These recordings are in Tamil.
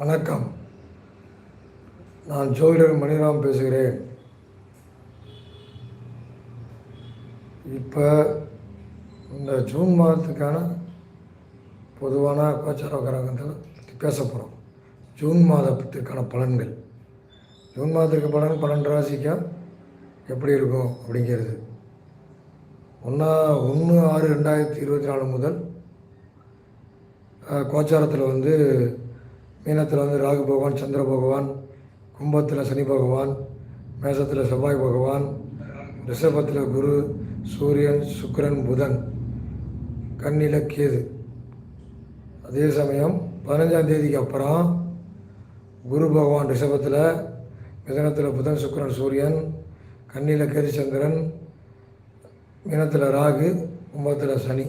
வணக்கம். நான் ஜோதிடர் மணிராம் பேசுகிறேன். இப்போ இந்த ஜூன் மாதத்துக்கான பொதுவான கோச்சார கிரகங்கள் பேச போகிறோம் ஜூன் மாதத்திற்கான பலன்கள். ஜூன் மாதத்துக்கு பலன் பன்னெண்டு ராசிக்கும் எப்படி இருக்கும் அப்படிங்கிறது. ஒன்றா ஒன்று ஆறு ரெண்டாயிரத்தி இருபத்தி நாலு முதல் கோச்சாரத்தில் வந்து மீனத்தில் வந்து ராகு பகவான் சந்திர பகவான் கும்பத்தில் சனி பகவான் மேசத்தில் செவ்வாய் பகவான் ரிஷபத்தில் குரு சூரியன் சுக்கிரன் புதன் கண்ணில கேது. அதே சமயம் பதினஞ்சாம் தேதிக்கு அப்புறம் குரு பகவான் ரிஷபத்தில் மிதனத்தில் புதன் சுக்கிரன் சூரியன் கண்ணில கேது சந்திரன் மீனத்தில் ராகு கும்பத்தில் சனி.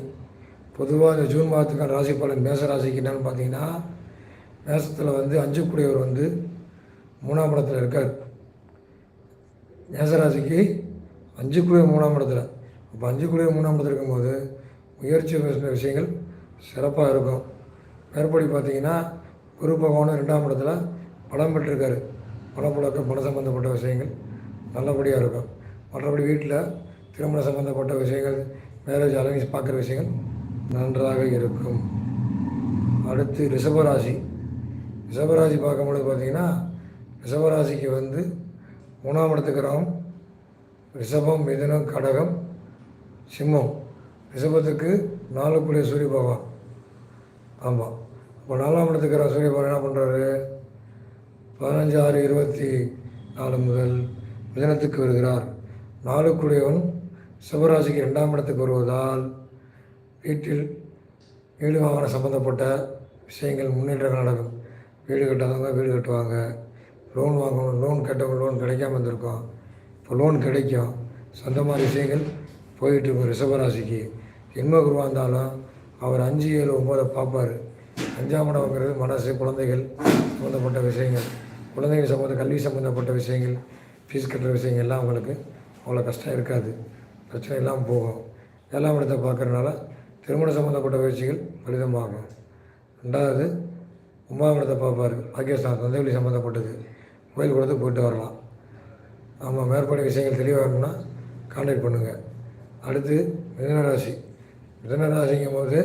பொதுவாக இந்த ஜூன் மாதத்துக்கான ராசி பலன் மேச ராசிக்கு என்னென்னு பார்த்தீங்கன்னா நேசத்தில் வந்து அஞ்சக்கூடியவர் வந்து மூணாம் இடத்துல இருக்கார். நேசராசிக்கு அஞ்சுக்குரிய மூணாம் இடத்துல. இப்போ அஞ்சுக்குரிய மூணாம் இடத்துல இருக்கும்போது முயற்சி பேசின விஷயங்கள் சிறப்பாக இருக்கும். மேற்படி பார்த்தீங்கன்னா குரு பகவானும் ரெண்டாம் இடத்துல பலம் பெற்றிருக்காரு. பணப்புழக்கம் பணம் சம்மந்தப்பட்ட விஷயங்கள் நல்லபடியாக இருக்கும். மற்றபடி வீட்டில் திருமணம் சம்மந்தப்பட்ட விஷயங்கள் மேரேஜ் அலைன்ஸ் பார்க்குற விஷயங்கள் நன்றாக இருக்கும். அடுத்து ரிஷபராசி. ரிஷபராசி பார்க்கும்பொழுது பார்த்தீங்கன்னா ரிஷபராசிக்கு வந்து மூணாம் இடத்துக்கிறோம் ரிஷபம் மிதனம் கடகம் சிம்மம். ரிஷபத்துக்கு நாலுக்குள்ளே சூரிய பகவான். ஆமாம் இப்போ நாலாம் இடத்துக்கிற சூரிய பகவான் என்ன பண்ணுறாரு பதினஞ்சு ஆறு இருபத்தி நாலு முதல் மிதனத்துக்கு வருகிறார். நாலுக்குடையவன் சிவராசிக்கு ரெண்டாம் இடத்துக்கு வருவதால் வீட்டில் வீடு வாகனம் சம்மந்தப்பட்ட விஷயங்கள் முன்னேற்றங்கள் நடக்கும். வீடு கட்டாதவங்க வீடு கட்டுவாங்க. லோன் வாங்கணும் லோன் கேட்டவங்க லோன் கிடைக்காம இருந்திருக்கோம். இப்போ லோன் கிடைக்கும். சொந்தமான விஷயங்கள் போயிட்டு இருக்கும் ரிஷபராசிக்கு என்ம குருவாக இருந்தாலும் அவர் அஞ்சு ஏழு ஒம்போதை பார்ப்பார். அஞ்சாம் இடம்ங்கிறது மனசு குழந்தைகள் சம்மந்தப்பட்ட விஷயங்கள். குழந்தைகள் சம்மந்த கல்வி சம்மந்தப்பட்ட விஷயங்கள் ஃபீஸ் கட்டுற விஷயங்கள் எல்லாம் அவங்களுக்கு அவ்வளோ கஷ்டம் இருக்காது. பிரச்சனை இல்லாமல் போகும். ஏழாம் இடத்தை பார்க்குறதுனால திருமணம் சம்மந்தப்பட்ட முயற்சிகள் பலிதமாகும் ரெண்டாவது ஒன்பதாம் பார்ப்பார் பாகிஸ்தான் தந்தைவழி சம்மந்தப்பட்டது. கோயில் குளத்துக்கு போயிட்டு வரலாம். ஆமாம் மேற்படி விஷயங்கள் தெளிவாக இருக்கும்னா கான்டாக்ட் பண்ணுங்கள் அடுத்து மிதனராசி ராசி. போது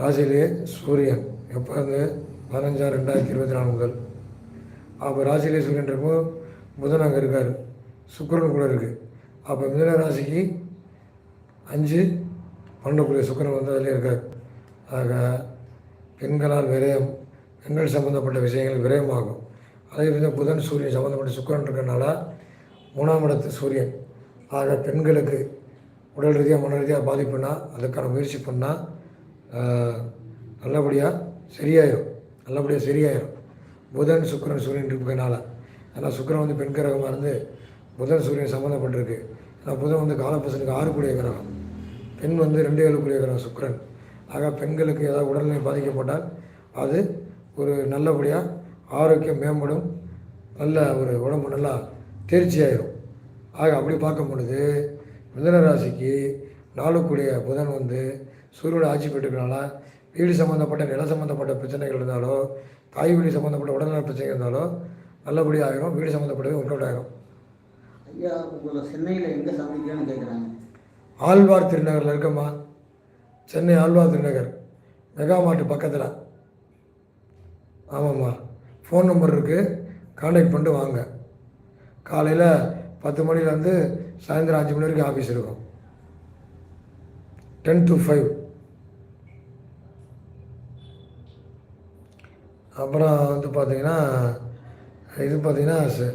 ராசியிலேயே சூரியன். எப்போ இருந்து பதினஞ்சாறு ரெண்டாயிரத்தி இருபத்தி நாலு முதல். அப்போ ராசியிலே சூரியன் இருக்கும் புதன் அங்கே இருக்கார். சுக்கரன் கூட இருக்குது அப்போ மிதன ராசிக்கு அஞ்சு பன்னெண்டுக்குரிய சுக்கரன் வந்து அதிலே இருக்கார். ஆக பெண்களால் விரயம் பெண்கள் சம்மந்தப்பட்ட விஷயங்கள் விரயமாகும். அதே விதம் புதன் சூரியன் சம்மந்தப்பட்ட சுக்கரன் இருக்கிறனால மூணாம் இடத்து சூரியன். ஆக பெண்களுக்கு உடல் ரீதியாக மன ரீதியாக பாதிப்புனா அதுக்கான முயற்சி பண்ணால் நல்லபடியாக சரியாயிடும் நல்லபடியாக சரியாயிடும் புதன் சுக்கரன் சூரியன் இருப்பதனால ஏன்னா சுக்கரன் வந்து பெண் கிரகமாக இருந்து புதன் சூரியன் சம்மந்தப்பட்டிருக்கு ஏன்னா புதன் வந்து காலப்பசனுக்கு ஆறு கூடிய கிரகம். பெண் வந்து ரெண்டு ஏழு கிரகம் சுக்கரன். ஆக பெண்களுக்கு ஏதாவது உடல்நிலை பாதிக்கப்பட்டால் அது ஒரு நல்லபடியாக ஆரோக்கியம் மேம்படும் நல்ல ஒரு உடம்பு நல்லா தேர்ச்சி ஆயிரும் ஆக அப்படி பார்க்கும் பொழுது மிதன ராசிக்கு நாளுக்குடைய புதன் வந்து சூரியனோட ஆட்சி பெற்றுக்கிறனால வீடு சம்மந்தப்பட்ட நில சம்மந்தப்பட்ட பிரச்சனைகள் இருந்தாலோ தாய் வீடு சம்மந்தப்பட்ட உடல்நல பிரச்சனைகள் இருந்தாலோ நல்லபடியாக ஆயிரும் வீடு சம்மந்தப்பட்டது ஒர்க் அவுட் ஆயிரும். ஐயா சென்னையில் எங்கே சந்திக்கணும்னு கேட்குறாங்க ஆழ்வார் திருநகரில் இருக்கம்மா. சென்னை ஆழ்வார் நகர் மெகா மார்ட் பக்கத்தில். ஆமாம்மா. ஃபோன் நம்பர் இருக்குது கான்டாக்ட் பண்ணிட்டு வாங்க. காலையில் பத்து மணிலேருந்து சாயந்தரம் அஞ்சு மணி வரைக்கும் ஆஃபீஸ் இருக்கும். டென் டு ஃபைவ் அப்புறம் வந்து பார்த்தீங்கன்னா இது பார்த்தீங்கன்னா ச-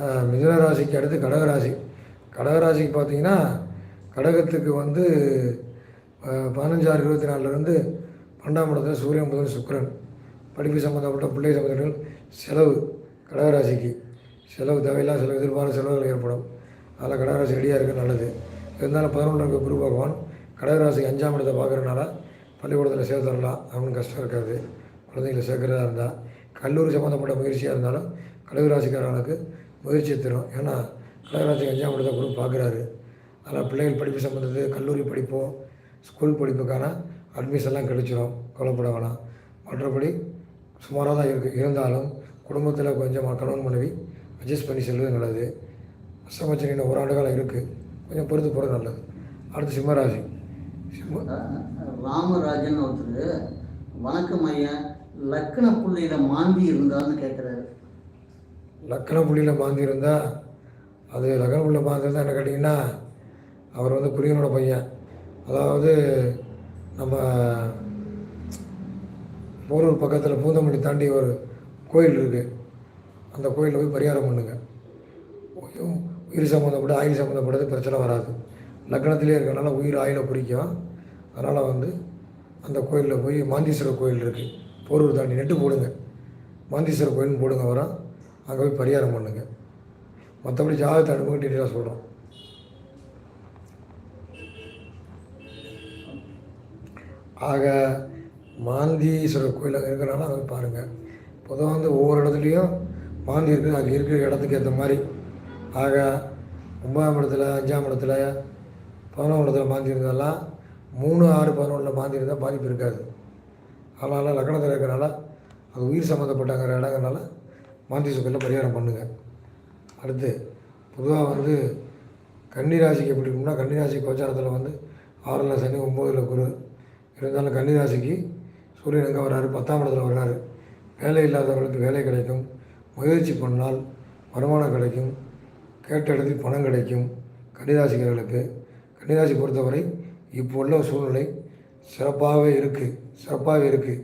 மிதுன ராசிக்கு அடுத்து கடகராசி. கடகராசிக்கு பார்த்தீங்கன்னா கடகத்துக்கு வந்து பதினஞ்சாறு இருபத்தி நாலுலேருந்து பன்னெண்டாம் இடத்துல சூரியன் புதன் சுக்கரன். படிப்பு சம்மந்தப்பட்ட பிள்ளை சம்மந்தப்பட்ட செலவு கடகராசிக்கு. செலவு தேவையில்லாத செலவு எதிர்பாராத செலவுகள் ஏற்படும். அதில் கடகராசி ரெடியாக இருக்க நல்லது. இருந்தாலும் பதினொன்று இருக்க குரு பகவான் கடகராசிக்கு அஞ்சாம் இடத்தை பார்க்குறதுனால பள்ளிக்கூடத்தில் சேர்த்துடலாம் அப்படின்னு கஷ்டம் இருக்காது. குழந்தைங்களை சேர்க்குறதா இருந்தால் கல்லூரி சம்மந்தப்பட்ட முயற்சியாக இருந்தாலும் கடகராசிக்காரர்களுக்கு முயற்சி தரும். ஏன்னா கடகராசிக்கு அஞ்சாம் இடத்தை குரு பார்க்குறாரு. அதனால் பிள்ளைகள் படிப்பு சம்மந்தது கல்லூரி படிப்போம். ஸ்கூல் படிப்புக்கான அட்மிஷன்லாம் கிடைச்சிரும். கவலைப்பட வேணாம். மற்றபடி சுமாராக தான் இருக்குது இருந்தாலும் குடும்பத்தில் கொஞ்சம் கணவன் மனைவி அட்ஜஸ்ட் பண்ணி செல்வது நல்லது. அஷ்டமச்சனி இன்னும் ஒரு ஆண்டு காலம் இருக்குது கொஞ்சம் பொறுத்து போகிறது நல்லது. அடுத்து சிம்மராசி. சிம்ம ராமராஜன் ஒருத்தர் வணக்கம் ஐயா லக்கண புள்ளியில மாந்தி இருந்தான்னு கேட்குறாரு லக்கண புள்ளியில் மாந்தி இருந்தால் அது லக்கண புள்ளியில் மாந்தி இருந்தால் என்ன கேட்டிங்கன்னா அவர் வந்து குரியனோட பையன். அதாவது நம்ம போரூர் பக்கத்தில் பூந்தமல்லி தாண்டி ஒரு கோயில் இருக்குது அந்த கோயிலில் போய் பரிகாரம் பண்ணுங்க. உயிர் உயிர் சம்மந்தப்பட்ட ஆயுள் சம்மந்தப்பட்டது பிரச்சனை வராது. லக்னத்திலே இருக்கிறனால உயிர் ஆயில குறிக்கும். அதனால் வந்து அந்த கோயிலில் போய் மாந்தீஸ்வரர் கோயில் இருக்குது போரூர் தாண்டி நெட்டு போடுங்க. மாந்தீஸ்வரர் கோயில்னு போடுங்க வரோம். அங்கே போய் பரிகாரம் பண்ணுங்கள் மற்றபடி ஜாதகத்தை அனுபவம் டீட்டெயிலாக சொல்கிறோம் ஆக மாந்தீஸ்வரர் கோயில் அங்கே இருக்கிறனால அங்கே பாருங்கள் பொதுவாக வந்து ஒவ்வொரு இடத்துலையும் மாந்தி இருக்குது அங்கே இருக்கிற இடத்துக்கு ஏற்ற மாதிரி. ஆக ஒன்பதாம் இடத்துல அஞ்சாம் இடத்துல பதினொன்றாம் இடத்துல மாந்தி இருந்தாலாம் மூணு ஆறு பதினொன்றில் மாந்தி இருந்தால் பாதிப்பு இருக்காது. அதனால் லக்கணத்தில் இருக்கிறனால அது உயிர் சம்மந்தப்பட்டங்கிற இடங்கிறனால மாந்தி சுக்கரில் பரிகாரம் பண்ணுங்கள் அடுத்து பொதுவாக வந்து கன்னிராசிக்கு எப்படி இருக்கும்னா கன்னிராசி கோச்சாரத்தில் வந்து ஆறில் சனி ஒம்போதில் குரு. இருந்தாலும் கன்னிராசிக்கு சூரியன் எங்கே வர்றாரு பத்தாம் இடத்துல வர்றாரு வேலை இல்லாதவர்களுக்கு வேலை கிடைக்கும். முயற்சி பண்ணால் வருமானம் கிடைக்கும். கேட்ட இடத்தில் பணம் கிடைக்கும் கன்னிராசிக்காரர்களுக்கு. கன்னிராசி பொறுத்தவரை இப்போ உள்ள சூழ்நிலை சிறப்பாகவே இருக்குது சிறப்பாகவே இருக்குது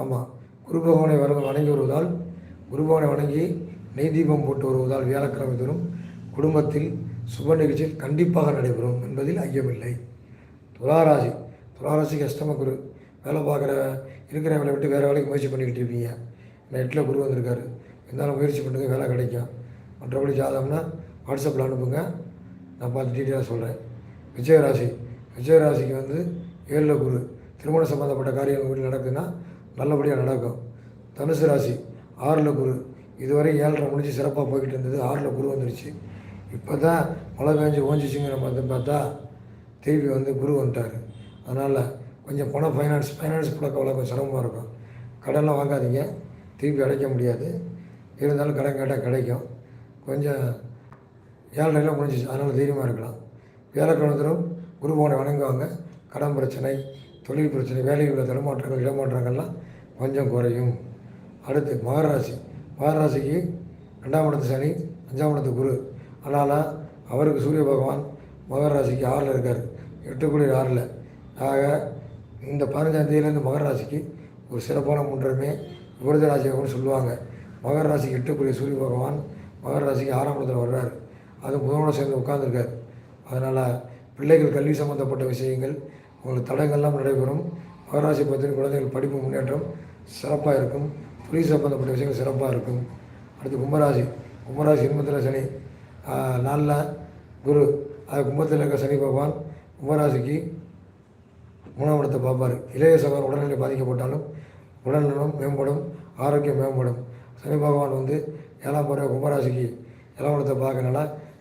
ஆமாம் குரு பகவானை வர வணங்கி வருவதால் குரு பகவானை வணங்கி நெய் தீபம் போட்டு வருவதால் வியாழக்கிழமை தோறும் குடும்பத்தில் சுப நிகழ்ச்சியில் கண்டிப்பாக நடைபெறும் என்பதில் ஐயமில்லை. துளாராசி துளாராசிக்கு அஷ்டம குரு வேலை பார்க்குற இருக்கிற விட்டு வேறு வேலைக்கு முயற்சி பண்ணிக்கிட்டு இருப்பீங்க நெட்டில் குரு வந்திருக்காரு. இருந்தாலும் முயற்சி பண்ணுங்கள் வேலை கிடைக்கும். மற்றபடி ஜாதகம்னா வாட்ஸ்அப்பில் அனுப்புங்க. நான் பார்த்து டீட்டெயிலாக சொல்கிறேன் விஜயராசி. விஜயராசிக்கு வந்து ஏழில் குரு. திருமணம் சம்மந்தப்பட்ட காரியம் வீட்டில் நடக்குதுன்னா நல்லபடியாக நடக்கும். தனுசு ராசி ஆறில் குரு. இதுவரை ஏழரை முடிஞ்சு சிறப்பாக போய்கிட்டு இருந்தது ஆறில் குரு வந்துருச்சு. இப்போ தான் மழை பெஞ்சு ஓஞ்சிச்சுங்கிற மாதிரி பார்த்தா திருப்பி வந்து குரு வந்துட்டார். அதனால் கொஞ்சம் பணம் ஃபைனான்ஸ் ஃபைனான்ஸ் பழக்க வழக்கம் சிரமமாக இருக்கும். கடன்லாம் வாங்காதீங்க. திருப்பி அடைக்க முடியாது. இருந்தாலும் கடன் கேட்டால் கிடைக்கும். கொஞ்சம் ஏழரைலாம் முடிஞ்சிச்சு. அதனால் தைரியமாக இருக்கலாம். வியாழக்கிழமத்திலும் குரு பகவானை வணங்குவாங்க. கடன் பிரச்சனை தொழில் பிரச்சனை வேலையில் உள்ள தடுமாற்றங்கள் இடமாற்றங்கள்லாம் கொஞ்சம் குறையும். அடுத்து மகராசி மகராசிக்கு ரெண்டாம் இடத்து சனி அஞ்சாம் இடத்து குரு. அதனால் அவருக்கு சூரிய பகவான் மகராசிக்கு ஆறில் இருக்கார். எட்டுக்குடி ஆறில். ஆக இந்த பதினஞ்சாம் தேதியிலேருந்து மகர ராசிக்கு ஒரு சிறப்பான முன்றமே விருத ராசியாகவும் சொல்லுவாங்க. மகர ராசிக்கு எட்டுக்குரிய சூரிய பகவான் மகர ராசிக்கு ஆறாம் இடத்துல வர்றார். அது புதனோட சேர்ந்து உட்காந்துருக்கார் அதனால் பிள்ளைகள் கல்வி சம்மந்தப்பட்ட விஷயங்கள் உங்களுக்கு தடங்கள்லாம் நடைபெறும். மகராசி பற்றின குழந்தைகள் படிப்பு முன்னேற்றம் சிறப்பாக இருக்கும். தொழில் சம்மந்தப்பட்ட விஷயங்கள் சிறப்பாக இருக்கும். அடுத்து கும்பராசி. கும்பராசி இன்பத்தில் சனி நாளில் குரு. அது கும்பத்தில் இருக்க சனி பகவான் கும்பராசிக்கு மூணாம் இடத்தை பார்ப்பார். இளைய சகோதரர் உடல்நிலை பாதிக்கப்பட்டாலும் உடல்நலம் மேம்படும் ஆரோக்கியம் மேம்படும். சனி பகவான் வந்து ஏழாம் பருவ கும்பராசிக்கு ஏழாம் இடத்தை பார்க்கறனால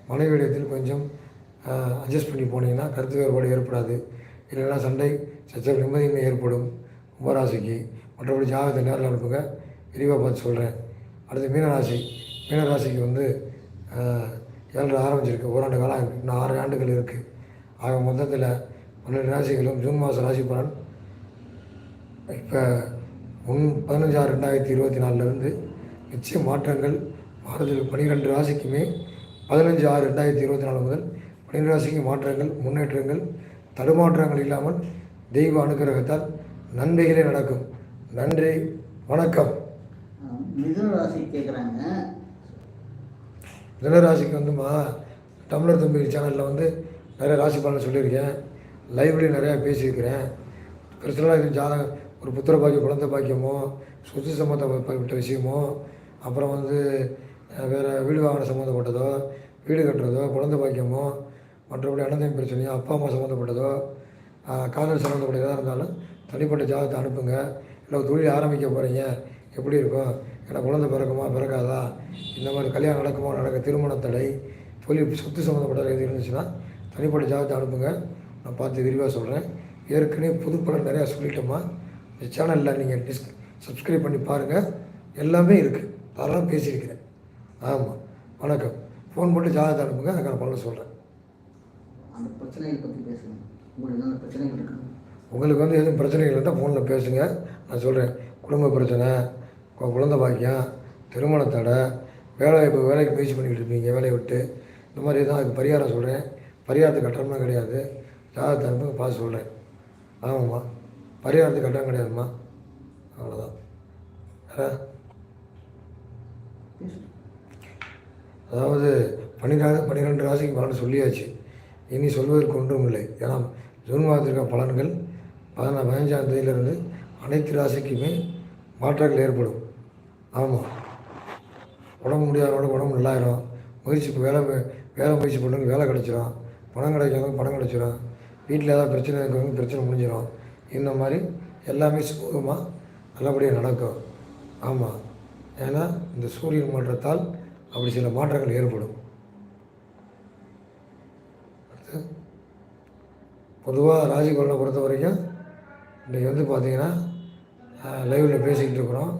மனைவிடத்தில் கொஞ்சம் அட்ஜஸ்ட் பண்ணி போனீங்கன்னா கருத்து வேறுபாடு ஏற்படாது. இல்லைன்னா சண்டை சச்சரவு நிம்மதியின்மை ஏற்படும் கும்பராசிக்கு. மற்றபடி ஜாதகத்தை நேரில் அனுப்புங்க. விரிவாக பார்த்து சொல்கிறேன் அடுத்து மீனராசி. மீனராசிக்கு வந்து ஏழரை ஆரம்பிச்சிருக்கு. ஓராண்டு காலம் இன்னும் ஆறு ஆண்டுகள் இருக்குது ஆக மொத்தத்தில் பன்னெண்டு ராசிகளும் ஜூன் மாதம் ராசி பலன். இப்போ ஒன் பதினஞ்சு ஆறு ரெண்டாயிரத்தி இருபத்தி நாலுலேருந்து நிச்சய மாற்றங்கள். மாறுதல் பன்னிரெண்டு ராசிக்குமே பதினஞ்சு ஆறு ரெண்டாயிரத்தி இருபத்தி நாலு முதல் பன்னிரெண்டு ராசிக்கு மாற்றங்கள் முன்னேற்றங்கள் தடுமாற்றங்கள் இல்லாமல் தெய்வ அனுகிரகத்தால் நன்மைகளே நடக்கும். நன்றி வணக்கம். மிதுன ராசி கேட்குறாங்க தினராசிக்கு வந்துமா தமிழர் தம்பி சேனலில் வந்து நிறைய ராசி பலன் சொல்லியிருக்கேன். லைவ்லேயும் நிறையா பேசியிருக்கிறேன். பிரச்சனைலாம் இது ஜாதகம் ஒரு புத்திர பாக்கியம் குழந்தை பாக்கியமோ சொத்து சம்மந்தப்பட்ட விஷயமோ அப்புறம் வந்து வேறு வீடு வாகனம் சம்மந்தப்பட்டதோ வீடு கட்டுறதோ குழந்தை பாக்கியமோ மற்றபடி அனந்தம் பிரச்சனையோ அப்பா அம்மா சம்மந்தப்பட்டதோ காதல் சம்மந்தப்பட்ட எதாக இருந்தாலும் தனிப்பட்ட ஜாதகத்தை அனுப்புங்க. இல்லை ஒரு தொழில் ஆரம்பிக்க போகிறீங்க எப்படி இருக்கும்? ஏன்னா குழந்தை பிறக்குமா பிறக்காதா? இந்த மாதிரி கல்யாணம் நடக்குமா நடக்க திருமண தடை தொழில் சொத்து சம்மந்தப்பட்ட இது இருந்துச்சுன்னா தனிப்பட்ட ஜாதகத்தை அனுப்புங்க. நான் பார்த்து விரிவாக சொல்கிறேன். ஏற்கனவே புதுப்படம் நிறையா சொல்லிட்டோமா? இந்த சேனலில் நீங்கள் டிஸ் சப்ஸ்கிரைப் பண்ணி பாருங்கள். எல்லாமே இருக்குது. அதெல்லாம் பேசியிருக்கிறேன். ஆமாம். வணக்கம். ஃபோன் போட்டு ஜாதகத்தை அனுப்புங்க. அதுக்கான பலனை சொல்கிறேன். அந்த பிரச்சனைகளை பற்றி பேசுங்க. உங்களுக்கு பிரச்சனைகள் இருக்குது உங்களுக்கு வந்து எதுவும் பிரச்சனைகள் இருந்தால் ஃபோனில் பேசுங்க. நான் சொல்கிறேன். குடும்ப பிரச்சனை குழந்தை பாக்கியம் திருமண தடை வேலை இப்போ வேலைக்கு முயற்சி பண்ணிக்கிட்டு இருப்பீங்க. வேலையை விட்டு. இந்த மாதிரி தான் அதுக்கு பரிகாரம் சொல்கிறேன். பரிகாரத்துக்கு கட்டணம்லாம் கிடையாது. நான் தரப்புக்கு பார்த்து சொல்கிறேன் ஆமாம்மா. பரிகாரத்துக்கு கட்டம் கிடையாதும்மா. அவ்வளோதான் அதாவது பன்னிரெண்டு பன்னிரெண்டு ராசிக்கு பலன் சொல்லியாச்சு. இனி சொல்வதற்கு ஒன்றும் இல்லை. ஏன்னா ஜூன் மாதத்திற்கான பலன்கள் பதினா பதினஞ்சாம் தேதியிலிருந்து அனைத்து ராசிக்குமே மாற்றங்கள் ஏற்படும். ஆமாம் உடம்பு முடியாதவங்களுக்கு உடம்பு நல்லாயிரும். முயற்சி வேலை வேலை முயற்சி பண்ணுறவங்க வேலை கிடச்சிரும். பணம் கிடைக்காதவங்க பணம் கிடச்சிரும். வீட்டில் ஏதாவது பிரச்சனை இருக்கிறவங்க பிரச்சனை முடிஞ்சிடும். இந்த மாதிரி எல்லாமே சுமூகமாக நல்லபடியாக நடக்கும். ஆமாம் ஏன்னா இந்த சூரியன் மாற்றத்தால் அப்படி சில மாற்றங்கள் ஏற்படும். பொதுவாக ராஜிகோலனை பொறுத்த வரைக்கும் இன்றைக்கி வந்து பார்த்திங்கன்னா லைவில் பேசிக்கிட்டு இருக்கிறோம்.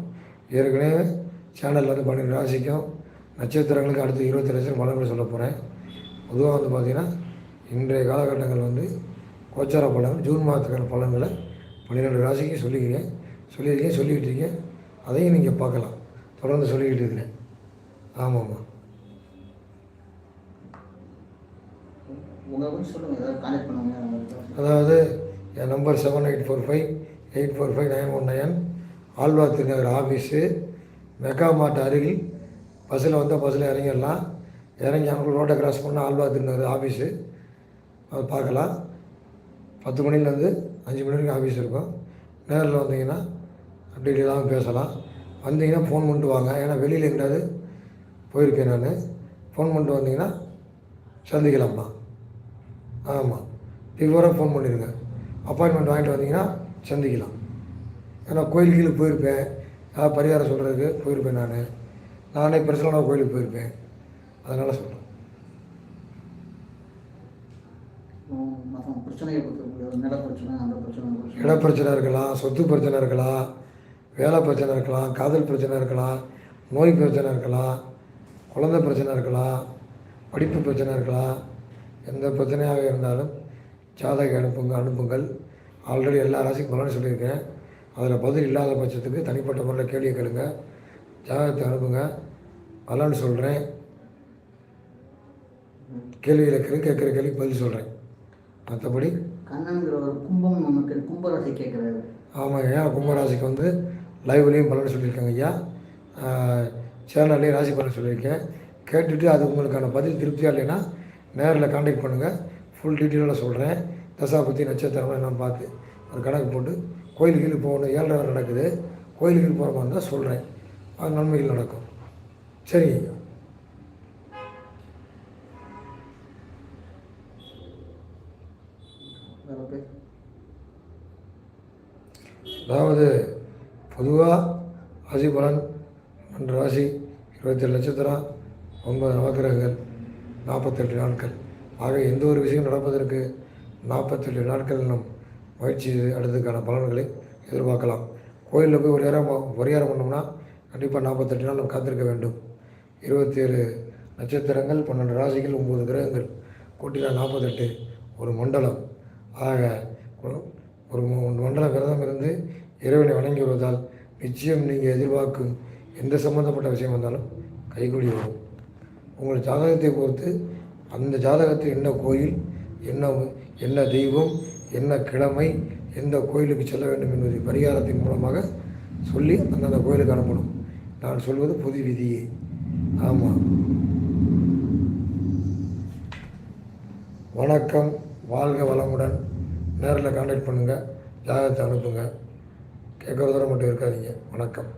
ஏற்கனவே சேனலில் வந்து பன்னெண்டு ராசிக்கும் நட்சத்திரங்களுக்கு அடுத்து இருபத்தி லட்சம் பலன்கள் சொல்ல போகிறேன் பொதுவாக வந்து பார்த்திங்கன்னா இன்றைய காலகட்டங்கள் வந்து கோச்சார பலன்கள் ஜூன் மாதத்துக்கான பலன்களை பன்னிரெண்டு ராசிக்கு சொல்லிக்கிறேன். சொல்லியிருக்கேன் சொல்லிக்கிட்டு இருக்கேன் அதையும் நீங்கள் பார்க்கலாம். தொடர்ந்து சொல்லிக்கிட்டு இருக்கிறேன். ஆமாம்மா. அதாவது என் number seven eight four five eight four five nine one nine Alwar Thirunagar office mega mart அருகில். பஸ்ஸில் வந்தால் பஸ்ஸில் இறங்கிடலாம். இறங்கி அங்கே ரோட்டை கிராஸ் பண்ணால் ஆழ்வார் திருநகர் ஆஃபீஸு அது பார்க்கலாம். பத்து மணிலேருந்து அஞ்சு மணி வரைக்கும் ஆஃபீஸ் இருக்கும். நேரில் வந்தீங்கன்னா இல்லாமல் பேசலாம். வந்தீங்கன்னா ஃபோன் பண்ணிட்டு வாங்க. ஏன்னா வெளியில் எங்கேயாவது போயிருக்கேன் நான். ஃபோன் பண்ணிட்டு வந்தீங்கன்னா சந்திக்கலாம்மா ஆமாம் பிஃபோராக ஃபோன் பண்ணிடுங்க அப்பாயின்மெண்ட் வாங்கிட்டு வந்தீங்கன்னா சந்திக்கலாம். ஏன்னா கோயில் கீழே போயிருப்பேன். ஏதாவது பரிகாரம் சொல்கிறதுக்கு போயிருப்பேன் நான். நானே பர்சனலாக கோயிலுக்கு போயிருப்பேன். அதனால் சொல்கிறேன் மற்ற பிரச்சனையை நில பிரச்சனை அந்த பிரச்சனை பிரச்சனை. இட பிரச்சனை இருக்கலாம் சொத்து பிரச்சனை இருக்கலாம் வேலை பிரச்சனை இருக்கலாம் காதல் பிரச்சனை இருக்கலாம் நோய் பிரச்சனை இருக்கலாம் குழந்தை பிரச்சனை இருக்கலாம் படிப்பு பிரச்சனை இருக்கலாம். எந்த பிரச்சனையாக இருந்தாலும் ஜாதக அனுப்புங்க அனுப்புங்கள். ஆல்ரெடி எல்லா ராசிக்கும் பலன் சொல்லியிருக்கேன். அதில் பதில் இல்லாத பட்சத்துக்கு தனிப்பட்ட முறையில் கேள்வி கேளுங்க. ஜாதகத்தை அனுப்புங்க. பலன் சொல்கிறேன் கேள்வி கேட்குற கேள்வி பதில் சொல்கிறேன் மற்றபடி கண்ணன்கிற ஒரு கும்பம் நமக்கு கும்பராசி கேட்குறாரு. ஆமாங்க ஐயா கும்பராசிக்கு வந்து லைவ்லேயும் பலன் சொல்லியிருக்கேங்க ஐயா. சேனல்லையும் ராசி பலன் சொல்லியிருக்கேன். கேட்டுட்டு அது உங்களுக்கான பதில் திருப்தியாக இல்லைன்னா நேரில் காண்டாக்ட் பண்ணுங்கள் ஃபுல் டீட்டெயிலாக சொல்கிறேன் தசா பற்றி நட்சத்திரம்லாம் நான் பார்த்து ஒரு கணக்கு போட்டு கோயிலுக்கு போகணும் ஏழரை நடக்குது. கோயிலுக்கு போகிற மாதிரி இருந்தால் சொல்கிறேன் அது நன்மைகள் நடக்கும். சரிங்க அதாவது பொதுவாக ராசி பலன் ரெண்டு ராசி இருபத்தேழு நட்சத்திரம் ஒன்பது நவக்கிரகங்கள் நாற்பத்தெட்டு நாட்கள். ஆக எந்த ஒரு விஷயம் நடப்பதற்கு நாற்பத்தெட்டு நாட்கள் நம் முயற்சி அடுத்ததுக்கான பலன்களை எதிர்பார்க்கலாம். கோயிலில் போய் ஒரு நேரம் பரிகாரம் பண்ணோம்னா கண்டிப்பாக நாற்பத்தெட்டு நாள் நம்ம காத்திருக்க வேண்டும். இருபத்தேழு நட்சத்திரங்கள் பன்னெண்டு ராசிகள் ஒம்பது கிரகங்கள் கூட்டினா நாற்பத்தெட்டு ஒரு மண்டலம். ஆக ஒரு- மண்டல விரதம் இருந்து இறைவனை வணங்கி வருவதால் நிச்சயம் நீங்கள் எதிர்பார்க்கும் எந்த சம்மந்தப்பட்ட விஷயம் வந்தாலும் கைகூடி வரும். உங்கள் ஜாதகத்தை பொறுத்து அந்த ஜாதகத்தில் என்ன கோயில் என்ன என்ன தெய்வம் என்ன கிழமை எந்த கோயிலுக்கு செல்ல வேண்டும் என்பதை பரிகாரத்தின் மூலமாக சொல்லி அந்தந்த கோயிலுக்கு அனுப்பணும். நான் சொல்வது புது விதியே. ஆமாம் வணக்கம். வாழ்க வளமுடன். நேரில் காண்டாக்ட் பண்ணுங்கள் ஜாதகத்தை அனுப்புங்க கேட்குறதோட மட்டும் இருக்காதீங்க. வணக்கம்.